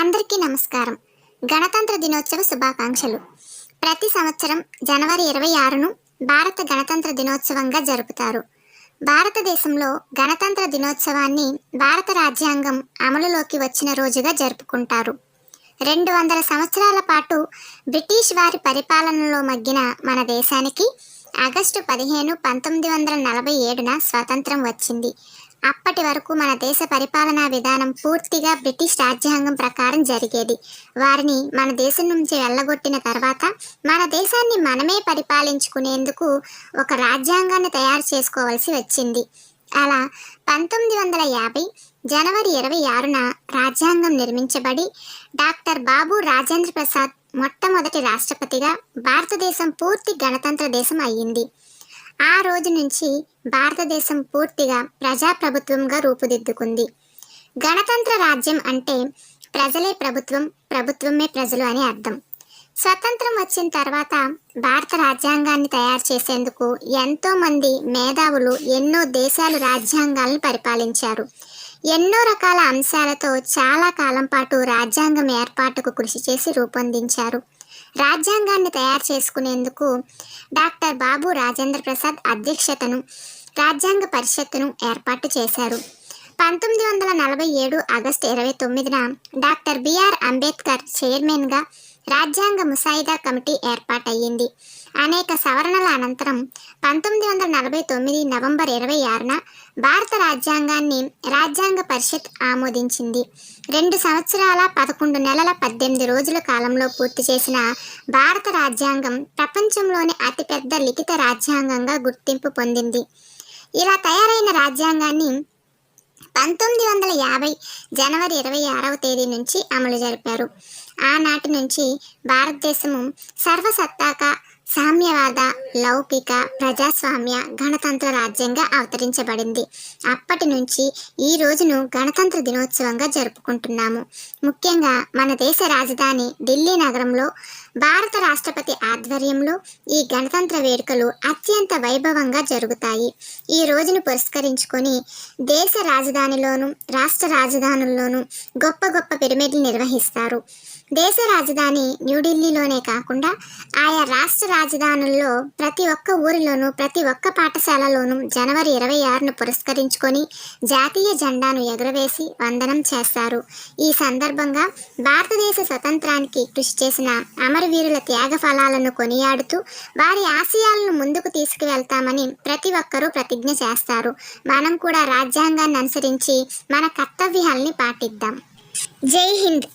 అందరికీ నమస్కారం. గణతంత్ర దినోత్సవ శుభాకాంక్షలు. ప్రతి సంవత్సరం జనవరి ఇరవై ఆరును భారత గణతంత్ర దినోత్సవంగా జరుపుతారు. భారతదేశంలో గణతంత్ర దినోత్సవాన్ని భారత రాజ్యాంగం అమలులోకి వచ్చిన రోజుగా జరుపుకుంటారు. రెండు వందల సంవత్సరాల పాటు బ్రిటిష్ వారి పరిపాలనలో మగ్గిన మన దేశానికి ఆగస్టు పదిహేను పంతొమ్మిది వందల నలభై ఏడున స్వాతంత్రం వచ్చింది. అప్పటి వరకు మన దేశ పరిపాలనా విధానం పూర్తిగా బ్రిటిష్ రాజ్యాంగం ప్రకారం జరిగేది. వారిని మన దేశం నుంచి వెళ్ళగొట్టిన తర్వాత మన దేశాన్ని మనమే పరిపాలించుకునేందుకు ఒక రాజ్యాంగాన్ని తయారు చేసుకోవాల్సి వచ్చింది. అలా పంతొమ్మిది వందల యాభై జనవరి ఇరవై ఆరున రాజ్యాంగం నిర్మించబడి డాక్టర్ బాబు రాజేంద్ర ప్రసాద్ మొట్టమొదటి రాష్ట్రపతిగా భారతదేశం పూర్తి గణతంత్ర దేశం అయ్యింది. ఆ రోజు నుంచి భారతదేశం పూర్తిగా ప్రజాప్రభుత్వంగా రూపుదిద్దుకుంది. గణతంత్ర రాజ్యం అంటే ప్రజలే ప్రభుత్వం ప్రభుత్వమే ప్రజలు అని అర్థం. స్వతంత్రం వచ్చిన తర్వాత భారత రాజ్యాంగాన్ని తయారు చేసేందుకు ఎంతోమంది మేధావులు ఎన్నో దేశాలు రాజ్యాంగాలను పరిపాలించారు. ఎన్నో రకాల అంశాలతో చాలా కాలం పాటు రాజ్యాంగం ఏర్పాటుకు కృషి చేసి రూపొందించారు. రాజ్యాంగాన్ని తయారు చేసుకునేందుకు డాక్టర్ బాబు రాజేంద్ర ప్రసాద్ అధ్యక్షతను రాజ్యాంగ పరిషత్తును ఏర్పాటు చేశారు. పంతొమ్మిది వందల నలభై ఏడు ఆగస్టు ఇరవై తొమ్మిదిన డాక్టర్ బిఆర్ అంబేద్కర్ చైర్మన్గా రాజ్యాంగ ముసాయిదా కమిటీ ఏర్పాటయ్యింది. అనేక సవరణల అనంతరం పంతొమ్మిది వందల నలభై తొమ్మిది నవంబర్ ఇరవై ఆరున భారత రాజ్యాంగాన్ని రాజ్యాంగ పరిషత్ ఆమోదించింది. రెండు సంవత్సరాల పదకొండు నెలల పద్దెనిమిది రోజుల కాలంలో పూర్తి చేసిన భారత రాజ్యాంగం ప్రపంచంలోని అతిపెద్ద లిఖిత రాజ్యాంగంగా గుర్తింపు పొందింది. ఇలా తయారైన రాజ్యాంగాన్ని పంతొమ్మిది వందల యాభై జనవరి ఇరవై ఆరవ తేదీ నుంచి అమలు జరిపారు. ఆనాటి నుంచి భారతదేశము సర్వసత్తాక సామ్యవాద లౌకిక ప్రజాస్వామ్య గణతంత్ర రాజ్యంగా అవతరించబడింది. అప్పటి నుంచి ఈ రోజును గణతంత్ర దినోత్సవంగా జరుపుకుంటున్నాము. ముఖ్యంగా మన దేశ రాజధాని ఢిల్లీ నగరంలో భారత రాష్ట్రపతి ఆధ్వర్యంలో ఈ గణతంత్ర వేడుకలు అత్యంత వైభవంగా జరుగుతాయి. ఈ రోజును పురస్కరించుకొని దేశ రాజధానిలోను రాష్ట్ర రాజధానుల్లోనూ గొప్ప గొప్ప పిరమిడ్లు నిర్వహిస్తారు. దేశ రాజధాని న్యూఢిల్లీలోనే కాకుండా ఆయా రాష్ట్ర రాజధానుల్లో ప్రతి ఒక్క ఊరిలోనూ ప్రతి ఒక్క పాఠశాలలోనూ జనవరి ఇరవై ఆరును పురస్కరించుకొని జాతీయ జెండాను ఎగురవేసి వందనం చేస్తారు. ఈ సందర్భంగా భారతదేశ స్వతంత్రానికి కృషి చేసిన అమరవీరుల త్యాగ ఫలాలను కొనియాడుతూ వారి ఆశయాలను ముందుకు తీసుకువెళ్తామని ప్రతి ఒక్కరూ ప్రతిజ్ఞ చేస్తారు. మనం కూడా రాజ్యాంగాన్ని అనుసరించి మన కర్తవ్యాల్ని పాటిద్దాం. జై హింద్.